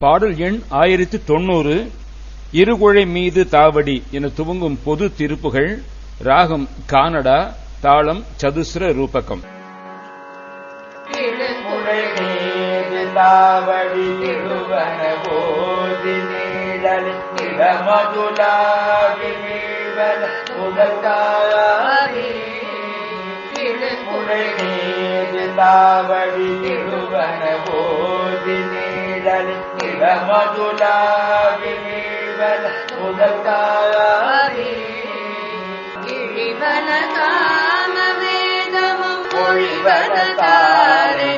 பாடல் எண் ஆயிரத்தி தொண்ணூறு. இருகுழை மீது தாவடி என துவங்கும் பொது திருப்புகள் ராகம் கானடா தாளம் சதுஸ்ர ரூபகம் தாவடி திருவன போதி நீழல் தாவடி திருவன போதி நீழல் पुनकाम वेदमुरिबलकार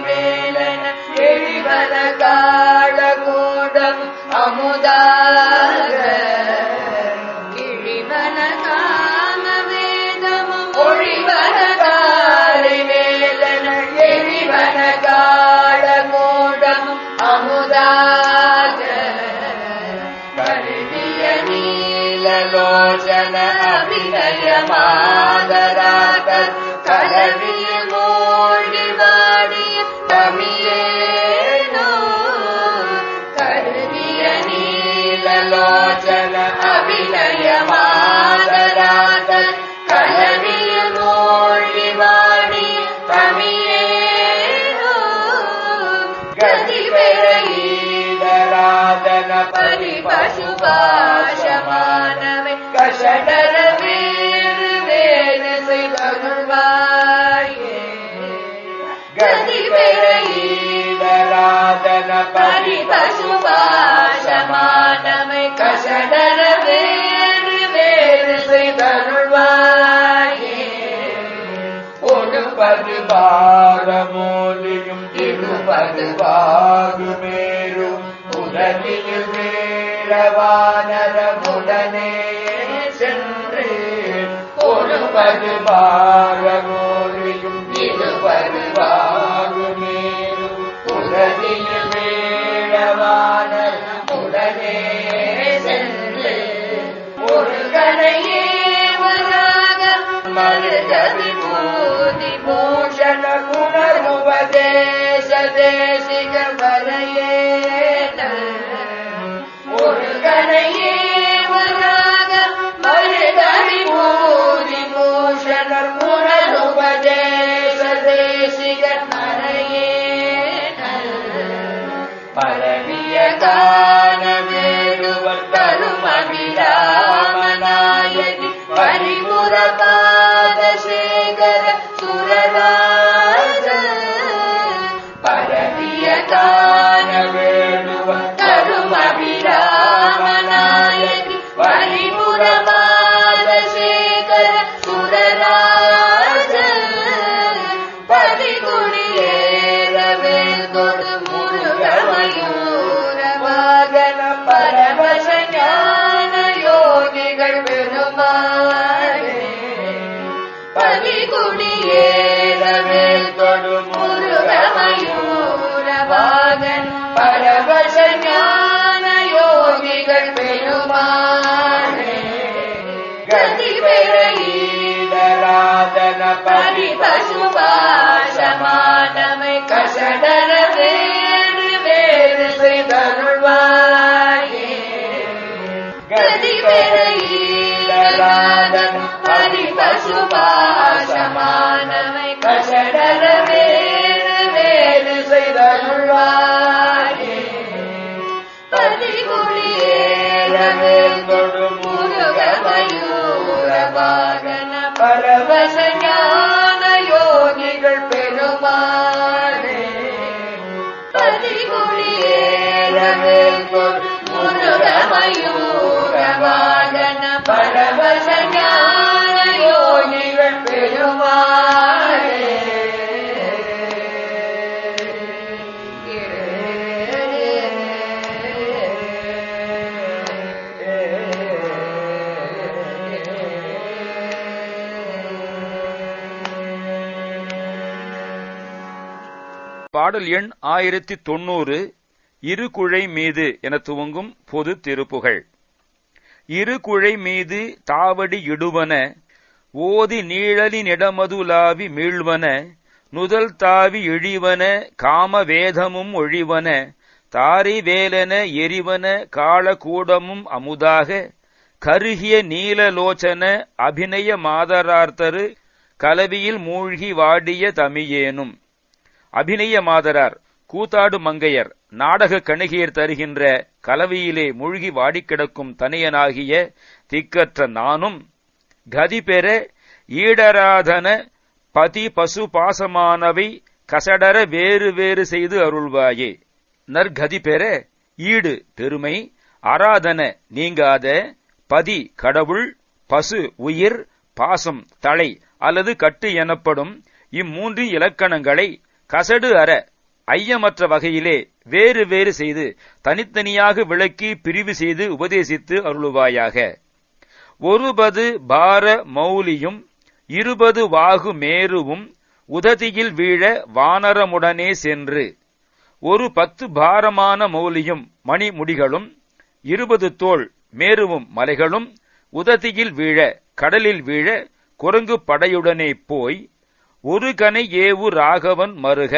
मेलन गिरिबलकाल कोडम् अमुदा நீலலோச்சன அபிநய மாதராக கலவிய மூழ்கி வாடிய தமியேனோ கருதிய நீலலோச்சன அபிநய மாதராக கலவிய மூழ்கி வாடிய தமியேனோ கதி பெற ஈடராதன பரிபசுபாஷமானவை கதி பெற ஈடராதன பரிபசுபாஷமானவை கஷடர வேறு வேறு செய்வருள்வாயே ஒடுப்பது பாரமோலியும் இருப்பது பாகுமேரும் உடலில் வேரவானரமுடனே சென்று ஒடுப்பது பாரமோலியும் ಸುರ ஈடராதன கஷடர வேறு வேறு செய்தருள்வாயே கதி பெற ஈடராதன கஷடர வேறு வேறு செய்தருள்வாயே பதிகுடியேறவே தொடு முருகமயூர வாகன பரவச பாடல் எண் ஆயிரத்தி தொண்ணூறு இருகுழை மீது என துவங்கும் பொது திருப்புகள். இருகுழை மீது தாவடி இடுவன ஓதி நீழலினிடமதுலாவி மீள்வன நுதல் தாவி இழிவன காம வேதமும் ஒழிவன தாரி வேலன எரிவன காளகூடமும் அமுதாக கருகிய நீலலோச்சன அபிநய மாதரார்த்தரு கலவியில் மூழ்கி வாடிய தமியேனும். அபிநய மாதரார் கூத்தாடு மங்கையர் நாடக கணிகையர் தருகின்ற கலவையிலே மூழ்கி வாடிக்கிடக்கும் தனியனாகிய திக்கற்ற நானும் கதி பெற ஈடராதன பதி பசு பாசமானவை கசடர வேறு வேறு செய்து அருள்வாயே. நற்கதி பெற ஈடு பெருமை அராதன நீங்காத பதி கடவுள் பசு உயிர் பாசம் தலை அல்லது கட்டு எனப்படும் இம்மூன்று இலக்கணங்களை கசடு அற ஐயமற்ற வகையிலே வேறு வேறு செய்து தனித்தனியாக விளக்கி பிரிவு செய்து உபதேசித்து அருளுவாயாக. ஒருபது பார மௌலியும் இருபது வாகு மேருவும் உததியில் வீழ வானரமுடனே சென்று. ஒரு பத்து பாரமான மௌலியும் மணிமுடிகளும் இருபது தோல் மேருவும் மலைகளும் உததியில் வீழ கடலில் வீழ குரங்கு படையுடனே போய் ஒரு கனை ஏவு ராகவன் மருக.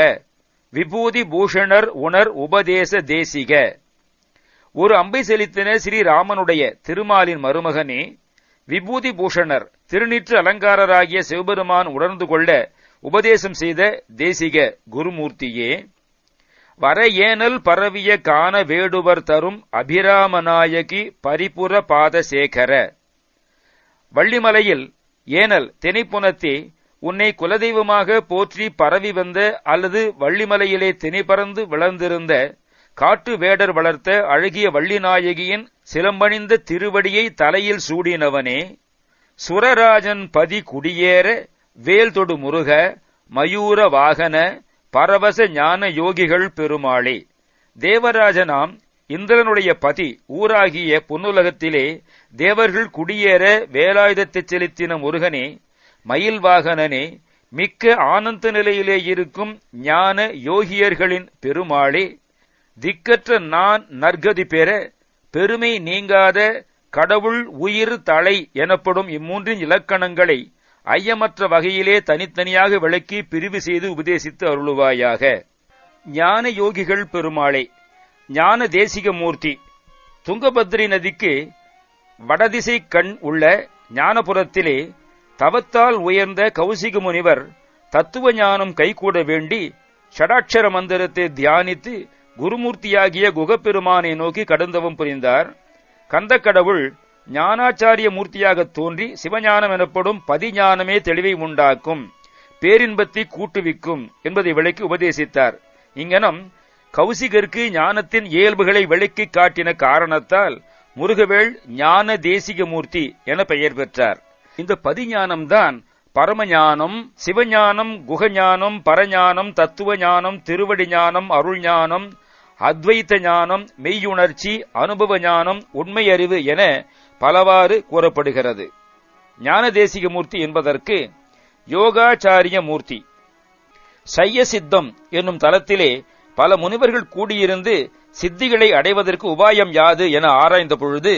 விபூதி பூஷணர் உணர் உபதேச தேசிக. ஒரு அம்பை செலுத்தின ஸ்ரீராமனுடைய திருமாலின் மருமகனே விபூதி பூஷணர் திருநிற்று அலங்காரராகிய சிவபெருமான் உணர்ந்து கொள்ள உபதேசம் செய்த தேசிக குருமூர்த்தியே வர ஏனல் பரவிய காண வேடுவர் தரும் அபிராமநாயகி பரிபுர பாதசேகர. வள்ளிமலையில் ஏனல் திணைப்புனத்தே உன்னை குலதெய்வமாக போற்றி பரவி வந்த அல்லது வள்ளிமலையிலே திணை பறந்து விளர்ந்திருந்த காட்டு வேடர் வளர்த்த அழகிய வள்ளிநாயகியின் சிலம்பணிந்த திருவடியை தலையில் சூடினவனே சுரராஜன் பதி குடியேற வேல் தொடு முருக மயூர வாகன பரவச ஞான யோகிகள் பெருமாளே. தேவராஜனாம் இந்திரனுடைய பதி ஊராகிய பொன்னுலகத்திலே தேவர்கள் குடியேற வேலாயுதத்தைச் செலுத்தின முருகனே மயில் வாகனனே மிக்க ஆனந்த நிலையிலே இருக்கும் ஞான யோகியர்களின் பெருமாளே திக்கற்ற நான் நற்கதி பெற பெருமை நீங்காத கடவுள் உயிர் தலை எனப்படும் இம்மூன்றின் இலக்கணங்களை ஐயமற்ற வகையிலே தனித்தனியாக விளக்கி பிரிவு செய்து உபதேசித்து அருளுவாயாக. ஞான யோகிகள் பெருமாளே ஞான தேசிக மூர்த்தி துங்கபத்ரி நதிக்கு வடதிசை கண் உள்ள ஞானபுரத்திலே தவத்தால் உயர்ந்த கௌசிக முனிவர் தத்துவ ஞானம் கைகூட வேண்டி ஷடாட்சர மந்திரத்தை தியானித்து குருமூர்த்தியாகிய குகப்பெருமானை நோக்கி கடந்தவம் புரிந்தார். கந்தக்கடவுள் ஞானாச்சாரிய மூர்த்தியாக தோன்றி சிவஞானம் எனப்படும் பதிஞானமே தெளிவை உண்டாக்கும் பேரின்பத்தை கூட்டுவிக்கும் என்பதை விளக்கி உபதேசித்தார். இங்கனம் கௌசிகருக்கு ஞானத்தின் இயல்புகளை விளக்கி காட்டின காரணத்தால் முருகவேள் ஞான தேசிக மூர்த்தி என பெயர் பெற்றார். இந்த பதிஞானம்தான் பரமஞானம் சிவஞானம் குகஞானம் பரஞானம் தத்துவ ஞானம் திருவடி ஞானம் அருள் ஞானம் அத்வைத்த ஞானம் மெய்யுணர்ச்சி அனுபவ ஞானம் உண்மையறிவு என பலவாறு கூறப்படுகிறது. ஞான தேசிக மூர்த்தி என்பதற்கு யோகாச்சாரிய மூர்த்தி சைய சித்தம் என்னும் தலத்திலே பல முனிவர்கள் கூடியிருந்து சித்திகளை அடைவதற்கு உபாயம் யாது என ஆராய்ந்த பொழுது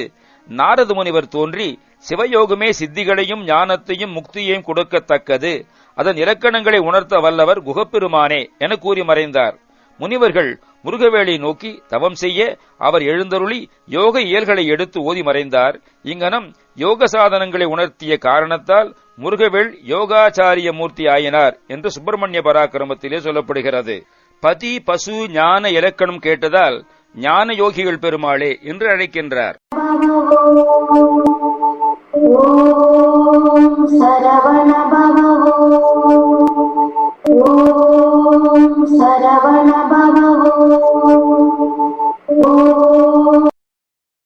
நாரத முனிவர் தோன்றி சிவயோகமே சித்திகளையும் ஞானத்தையும் முக்தியையும் கொடுக்கத்தக்கது. அதன் இலக்கணங்களை உணர்த்த வல்லவர் குகப்பெருமானே என கூறி மறைந்தார். முனிவர்கள் முருகவேளை நோக்கி தவம் செய்ய அவர் எழுந்தருளி யோக இயல்களை எடுத்து ஓதி மறைந்தார். இங்கனம் யோக சாதனங்களை உணர்த்திய காரணத்தால் முருகவேள் யோகாச்சாரிய மூர்த்தி ஆயினார் என்று சுப்பிரமணிய பராக்கிரமத்திலே சொல்லப்படுகிறது. பதி பசு ஞான இலக்கணம் கேட்டதால் ஞான யோகிகள் பெருமாளே என்று அழைக்கின்றார். Om Saravana Bhava.